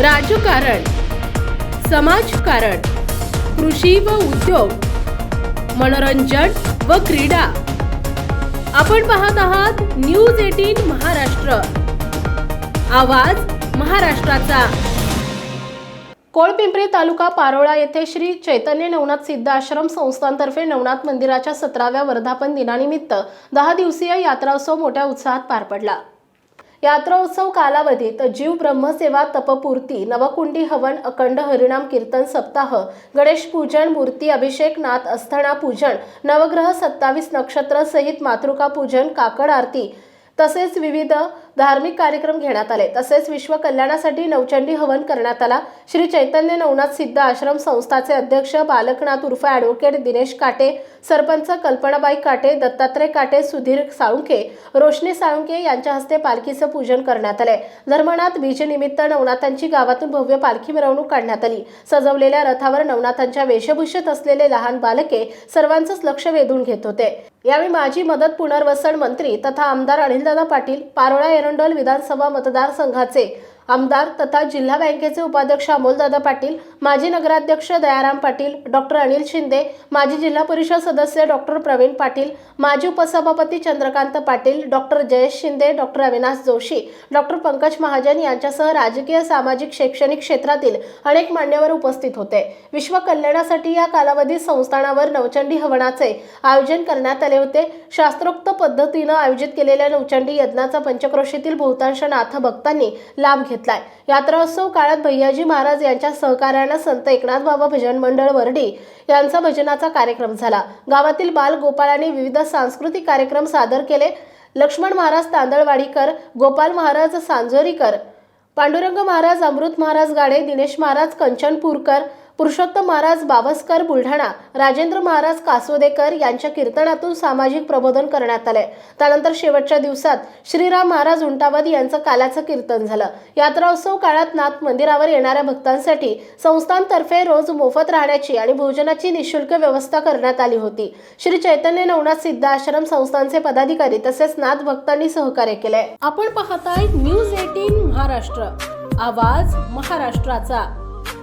राजकारण समाजकारण कृषी व उद्योग मनोरंजन व क्रीडा. आपण पाहत आहात न्यूज एटीन महाराष्ट्र. आवाज महाराष्ट्राचा. कोळपिंपरी तालुका पारोळा येथे श्री चैतन्य नवनाथ सिद्ध आश्रम संस्थांतर्फे नवनाथ मंदिराच्या सतराव्या वर्धापन दिनानिमित्त दहा दिवसीय यात्रा उत्सव मोठ्या उत्साहात पार पडला. यात्रोत्सव कालावधीत जीव ब्रह्मसेवा तपपूर्ती नवकुंडी हवन अखंड हरिणाम कीर्तन सप्ताह गणेश पूजन मूर्ती अभिषेक नाथ अस्थना पूजन नवग्रह सत्तावीस नक्षत्र सहित मातृका पूजन काकड आरती तसेच विविध धार्मिक कार्यक्रम घेण्यात आले. तसेच विश्व कल्याणासाठी नवचंडी हवन करण्यात आला. श्री चैतन्य नवनाथ सिद्ध आश्रम संस्थाचे अध्यक्ष बालकनाथ उर्फ ॲडव्होकेट दिनेश काटे सरपंच कल्पनाबाई काटे दत्तात्रय काटे सुधीर साळुंके रोशनी साळुंके यांच्या हस्ते पालखीचं पूजन करण्यात आले. धर्मनाथ बीजनिमित्त नवनाथांची गावातून भव्य पालखी मिरवणूक काढण्यात आली. सजवलेल्या रथावर नवनाथांच्या वेशभूषेत असलेले लहान बालके सर्वांचंच लक्ष वेधून घेत होते. यावेळी माजी मदत पुनर्वसन मंत्री तथा आमदार अनिलदादा पाटील पारोळा एरंडोल विधानसभा मतदारसंघाचे आमदार तथा जिल्हा बँकेचे उपाध्यक्ष अमोलदादा पाटील माजी नगराध्यक्ष दयाराम पाटील डॉक्टर अनिल शिंदे माजी जिल्हा परिषद सदस्य डॉक्टर प्रवीण पाटील माजी उपसभापती Chandrakant Patil doctor Jayesh Shinde doctor Avinash Joshi doctor Pankaj Mahajan यांच्यासह राजकीय सामाजिक शैक्षणिक क्षेत्रातील अनेक मान्यवर उपस्थित होते. विश्व कल्याणासाठी या कालावधीत संस्थानावर नवचंडी हवनाचे आयोजन करण्यात आले होते. शास्त्रोक्त पद्धतीनं आयोजित केलेल्या नवचंडी यज्ञाचा पंचक्रोशीतील बहुतांश नाथ भक्तांनी लाभ घेतलाय. यात्रोत्सव काळात भैयाजी महाराज यांच्या सहकार्यानं संत एकनाथ बाबा भजन मंडळ वर्डी यांचा भजनाचा कार्यक्रम झाला. गावातील बाल गोपाळांनी विविध सांस्कृतिक कार्यक्रम सादर केले. लक्ष्मण महाराज तांदळवाडीकर गोपाल महाराज सांजोरीकर पांडुरंग महाराज अमृत महाराज गाडे दिनेश महाराज कंचनपूरकर पुरुषोत्तम महाराज बावस्कर बुलढाणा राजेंद्र महाराज कासोदेकर यांच्या कीर्तनातून सामाजिक प्रबोधन करण्यात आले त्यानंतर शेवटच्या दिवसात श्रीराम महाराज उंटावद यांचं काल्याचं कीर्तन झालं. यात्रोत्सव काळात नाथ मंदिरावर येणाऱ्या भक्तांसाठी संस्थांतर्फे रोज मोफत राहण्याची आणि भोजनाची निशुल्क व्यवस्था करण्यात आली होती. श्री चैतन्य नवनाथ सिद्ध आश्रम संस्थांचे पदाधिकारी तसेच नाथ भक्तांनी सहकार्य केले आपण पाहताय न्यूज एटीन महाराष्ट्र. आवाज महाराष्ट्राचा.